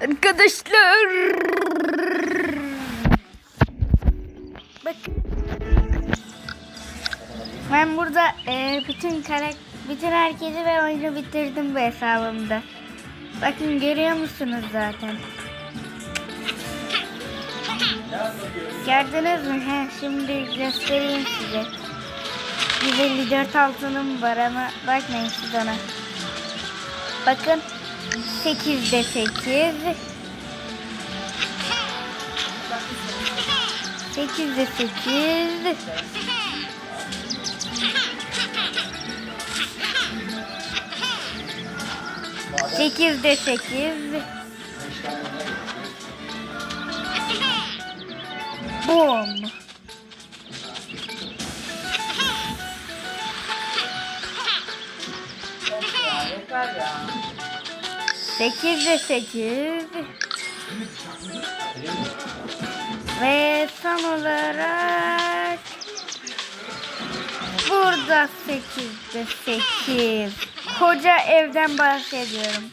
Arkadaşlar. Bak. Ben burada e, bütün karak bütün herkesi ve oyunu bitirdim bu hesabımda. Bakın görüyor musunuz zaten? Gördünüz mü? He, şimdi göstereyim size. 154 altınım var ama bakmayın siz ona. Bakın 8'de 8. 8'de 8. Sekizde sekiz. Bom. Süper ya. 8 ve 8. Ve son olarak burada 8 ve 8. Koca evden bahsediyorum.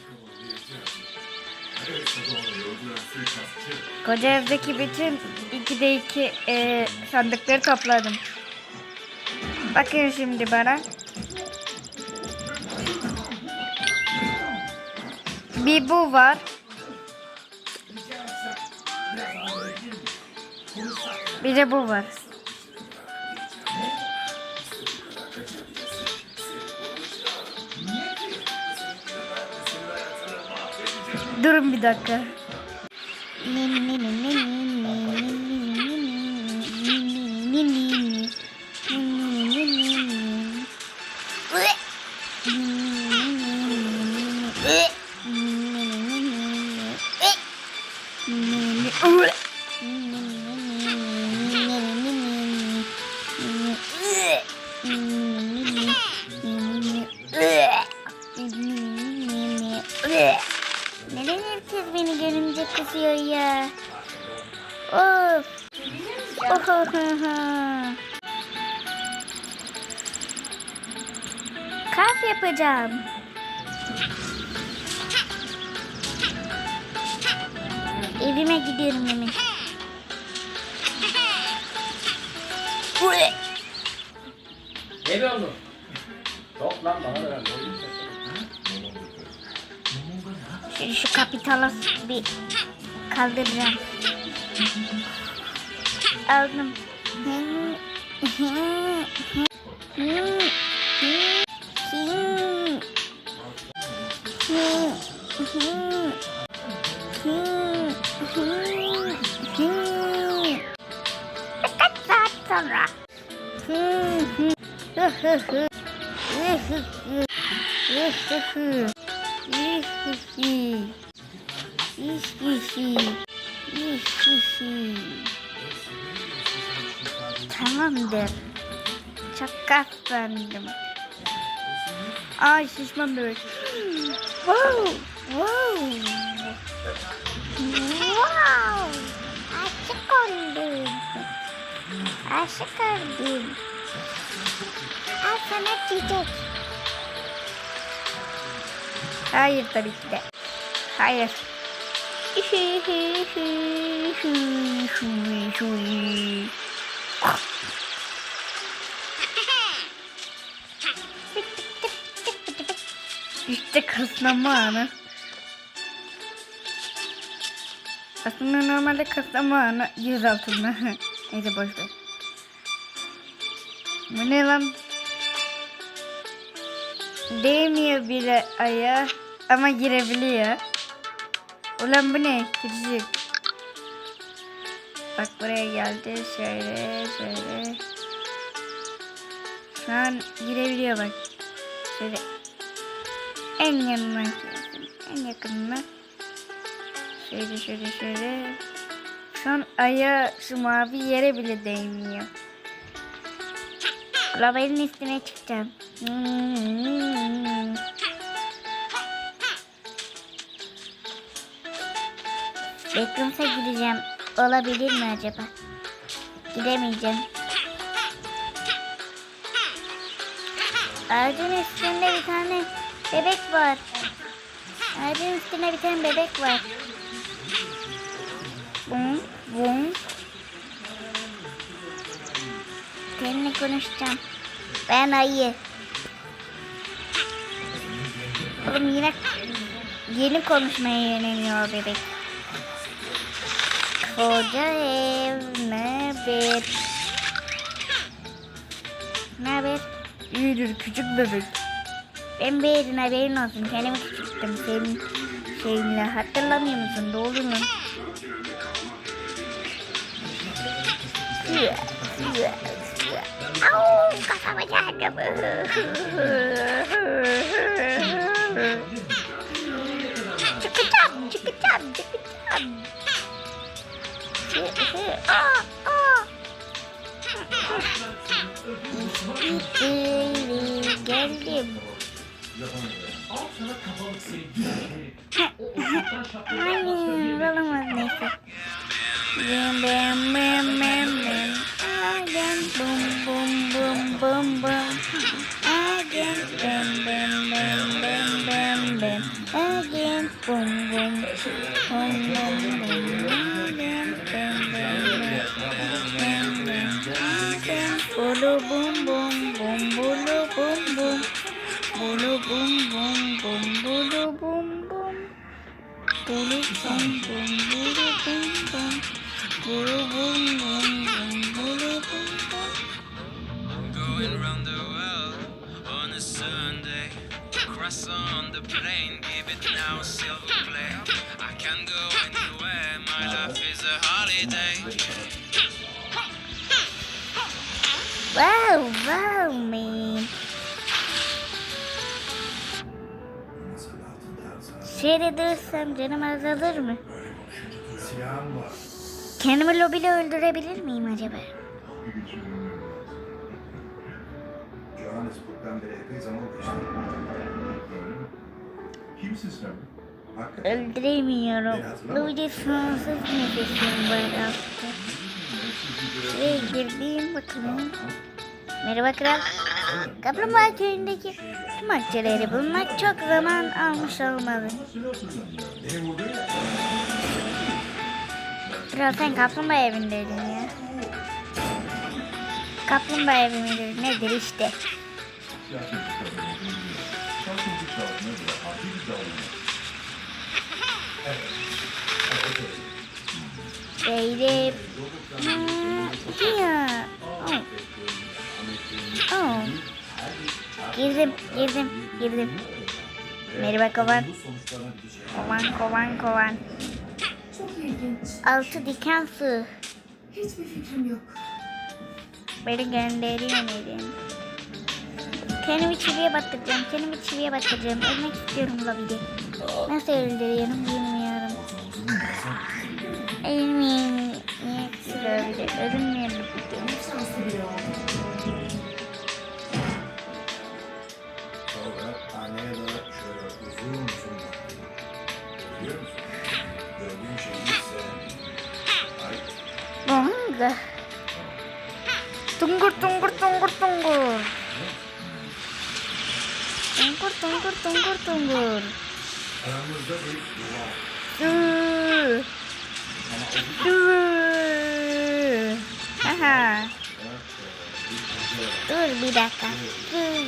Koca evdeki bütün 2'de 2 e, sandıkları topladım. Bakın şimdi bana. Bir bu var. Bir de bu var. Durun bir dakika. Kaf yapacağım. Evime gidiyorum hemen. Ne be oğlum? Lan bana da ver. Şu, şu kapitalı bir kaldıracağım. Aldım. Birkaç saat sonra. Tamamdır. Çok kaslandım. Ay şişman bebek. Wow, wow. Wow. Aşık oldum. Aşık oldum. Al sana çiçek. Hayır tabii ki de. Hayır. İşte kasnama anı. Aslında normalde anı yüz altında. Neyse boş ver. Bu ne lan? Değmiyor bile aya ama girebiliyor. Ulan bu ne? Girecek. Bak buraya geldi. Şöyle şöyle. Şu an girebiliyor bak. Şöyle. En yanına. En yakınına. Şöyle şöyle şöyle. Şu an aya şu mavi yere bile değmiyor. Lavanın üstüne çıkacağım. Hmm. Gideceğim. Olabilir mi acaba? Gidemeyeceğim. Ağacın üstünde bir tane bebek var. Ağacın üstünde bir tane bebek var. Bum bum. Seninle konuşacağım. Ben ayı. Oğlum yine yeni konuşmaya yöneliyor bebek. Koca ev ne bir. Ne haber? İyidir küçük bebek. Ben beğendin haberin olsun. Kendimi küçülttüm senin şeyinle. Hatırlamıyor musun? Doğru mu? Au, kafama çarptım. Çıkacağım, çıkacağım, çıkacağım. Aa, aa. Geldim. Hayır, olamaz neyse. Bim bim bim bim. Bum bum bum. Again, bim bim bim bim bim bim. Again, bum bum bum bum bum. Again, bim bim bim bim bim. Again, bulu bum bum bum bulu bum bum. Bulu bum bum bum bulu bum bum. Bulu bum bum bulu bum bum. Bulu bum bum a Sunday. Cross on the plane, give it now silver play. I can go anywhere, my life is a holiday. Wow, wow man. Şehre dursam canım azalır mı? Kendimi lobide öldürebilir miyim acaba? Johannesburg'dan beri epey zaman geçti. Kimsin sen? Hakikaten. Öldüremiyorum. Lobide sonsuz nefesim var hafta. Şuraya girdiğim bakalım. Merhaba kral. Kaplumbağa köyündeki tüm akçeleri bulmak çok zaman almış olmalı. Kral sen kaplumbağa evindeydin ya. Kaplumbağa evi midir nedir işte. Şarkıcı çağrına göre adil bir davranış. Ya. Oh. Oh. Girdim, girdim, girdim. Merhaba kovan. Kovan, kovan, kovan. Çok ilginç. Altı diken su. Hiçbir fikrim yok. Beni gönderiyor neden? Kendimi çiviye batıracağım, kendimi çiviye batıracağım. Ölmek istiyorum lobide. Nasıl öldürüyorum bilmiyorum. Ölmeyeyim. Niye şanslı biri oldu. Sonra anneye de şöyle uzun uzun. Biliyor musun? Gördüğün şeyi Bonga. Tungur tungur tungur tungur. Tungur tungur tungur tungur. aramızda bir duvar. Dur. Dur. Aha. Dur bir dakika. Dur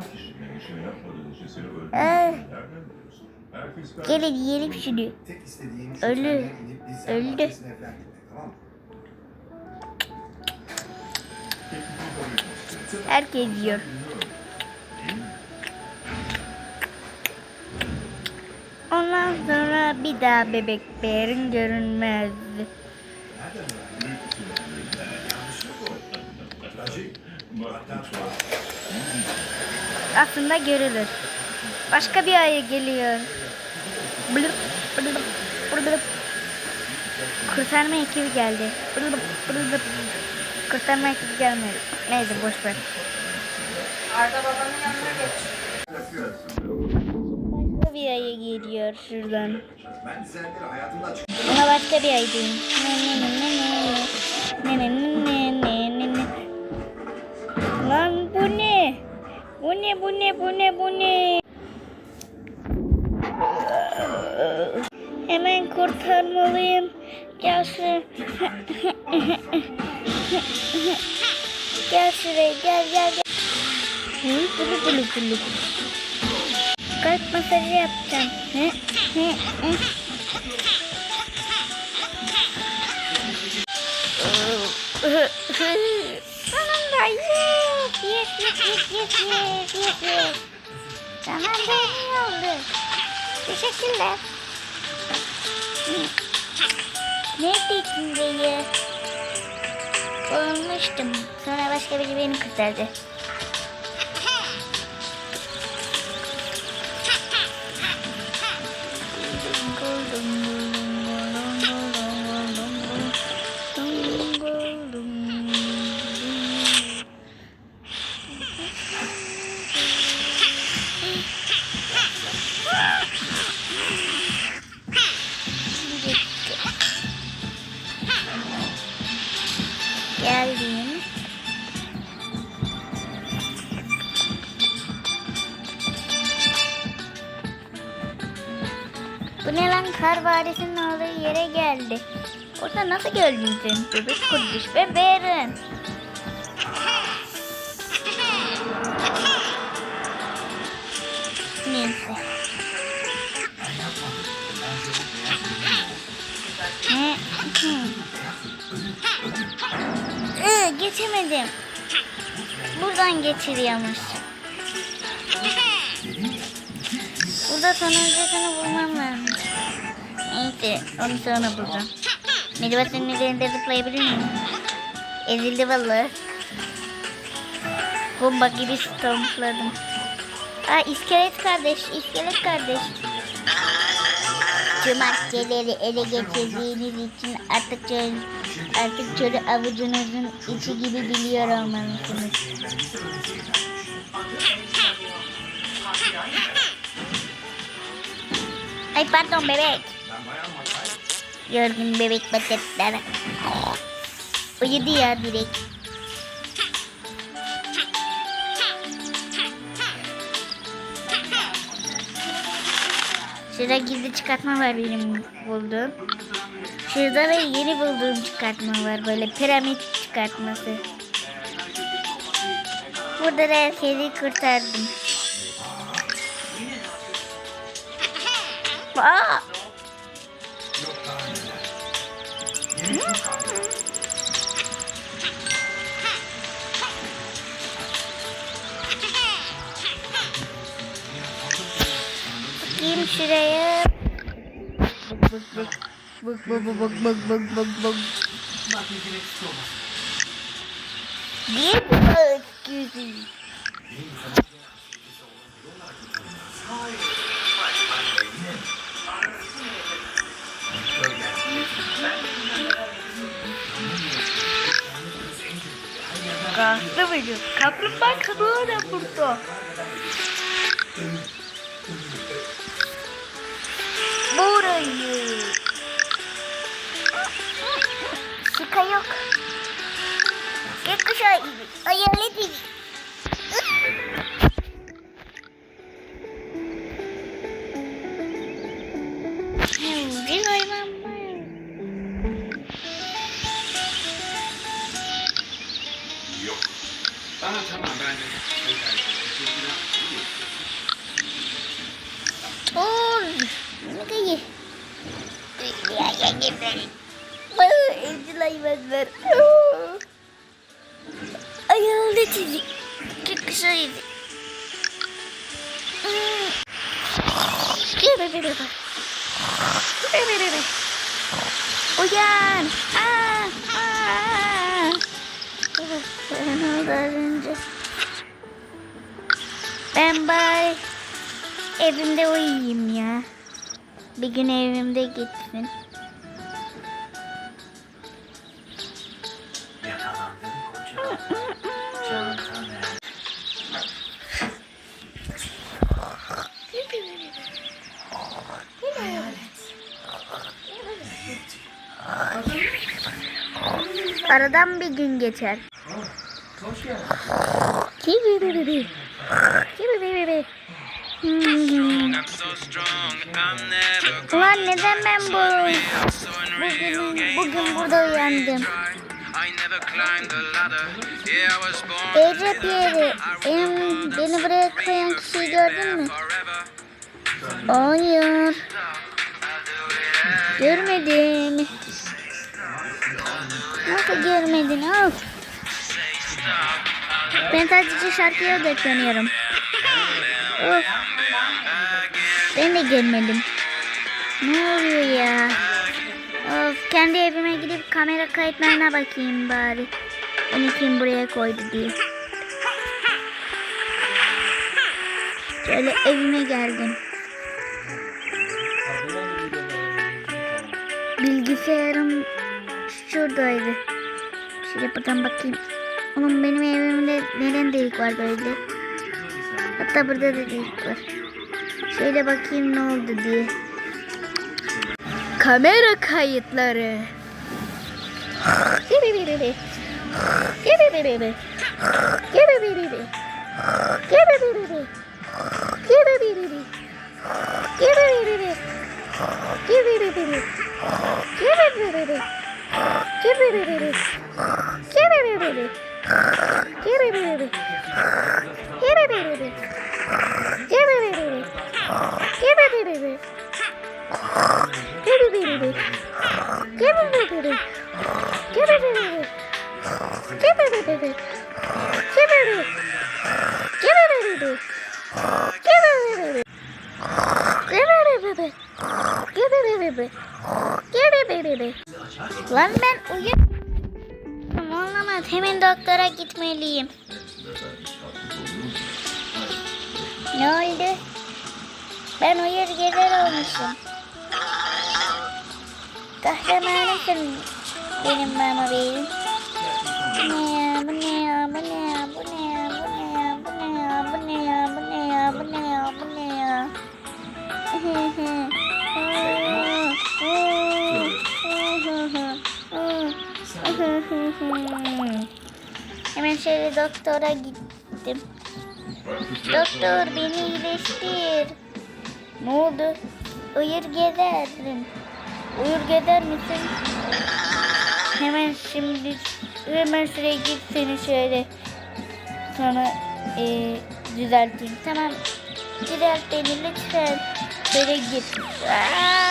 Seni tutan kişi menişini yapmadığın için seni öldürdüğünü nereden biliyorsun? Herkes kardeş. Gelin yiyelim şunu. Tek istediğim şu Ölü. inip biz tamam mı? Kabul etmek istiyorum. Herkes yiyor. Ondan sonra bir daha bebek beğerin görünmez. Nereden öğrendin? O. Trajik aslında görülür. Başka bir ayı geliyor. Blıp blıp blıp. Kurtarma ekibi geldi. Blıp blıp. Kurtarma ekibi gelmedi. Neyse boş ver. Arda babanın yanına geç. Başka bir ayı geliyor şuradan. Ona başka bir ayı diyeyim. Ne ne ne ne ne. Ne ne ne ne ne ne. Lan bu ne? Bu ne bu ne bu ne bu ne? Hemen kurtarmalıyım. Gel şuraya. gel şuraya gel gel gel. Hı, Gulu gulu gulu. Kalp masajı yapacağım. Hı, hı, hı. Sonunda yes yes yes yes yes yes yes yes. Tamam da iyi oldu. Teşekkürler. Neredeydin dayı? Olmuştum. Sonra başka biri beni kurtardı. Geldim. Bu ne lan kar varisinin olduğu yere geldi. Orada nasıl geldin sen bebek kurduş ve Iı, geçemedim. Buradan geçiriyormuş. Burada sonuncusunu bulmam lazım. Neyse onu sonra bulacağım. Merhaba senin üzerinde zıplayabilir miyim? Ezildi vallahi. Bomba gibi stompladım. Aa iskelet kardeş, iskelet kardeş. Tüm askerleri ele geçirdiğiniz için artık çöl, artık çölü avucunuzun içi gibi biliyor olmalısınız. Ay pardon bebek. Yorgun bebek paketler. Uyudu ya direkt. Şurada gizli çıkartma var benim bulduğum. Şurada da yeni bulduğum çıkartma var. Böyle piramit çıkartması. Burada da herkesi kurtardım. Aa! Şuraya. Bak bak bak. Bak bak bak bak bak bak bak bak. Bir bak gözü. Kalktı mıydı? Kaplumbağa kabuğu da burada. burayı. Sıka yok. Gökkuşağı ayarlı değil. Be be be. Uyan. Aa, aa. Ben oldu az önce. Ben bari evimde uyuyayım ya. Bir gün evimde gitsin. Aradan bir gün geçer. Kiwi bibi. Kiwi bibi. Ulan neden ben bu bugün, bugün burada uyandım? Ece Pierre, benim, beni buraya koyan kişiyi gördün mü? Hayır. Görmedim. Nasıl görmedin? Of. Ben sadece şarkıya odaklanıyorum. Of. Ben de görmedim. Ne oluyor ya? Of kendi evime gidip kamera kayıtlarına bakayım bari. Beni kim buraya koydu diye. Şöyle evime geldim. Bilgisayarım şuradaydı. Şöyle buradan bakayım. Oğlum benim evimde neden delik var böyle? Hatta burada da delik var. Şöyle bakayım ne oldu diye. Kamera kayıtları. Gibi biri biri. Gibi biri biri. Gibi biri biri. Gibi biri biri. Gibi biri biri. Gibi biri biri. Gibi biri biri. Gibi biri biri. Gibi biri biri. Gibi biri biri. Gibi biri biri. Gibi biri biri. Gibi biri biri. Gibi biri. Gibi biri biri. Gibi biri biri. Lan ben uyuyorum. Olamaz. Hemen doktora gitmeliyim. Ne oldu? Ben uyur gezer olmuşum. Kahramanımsın benim mama benim. Ne doktora gittim. Doktor beni iyileştir. Ne oldu? Uyur gezerdin. Uyur gezer misin? Hemen şimdi hemen şuraya git seni şöyle sana e, düzelteyim. Tamam. Düzelt beni lütfen. Şöyle git. Aa!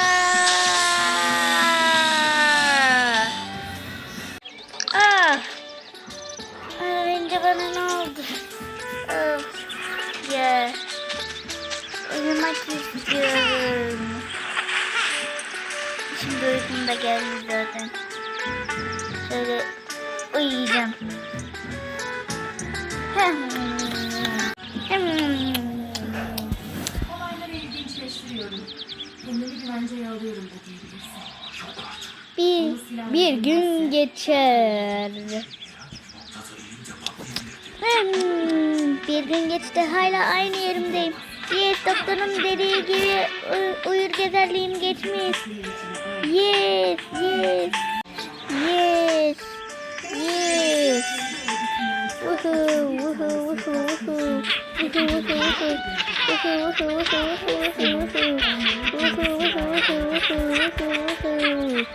Bir gün geçti hala aynı yerimdeyim. Yes doktorun dediği gibi uy- uyur gezerliğim geçmiş. Yes yes yes yes. Woohoo woohoo woohoo woohoo. Woohoo woohoo woohoo. Woohoo woohoo woohoo woohoo woohoo woohoo. Woohoo woohoo woohoo.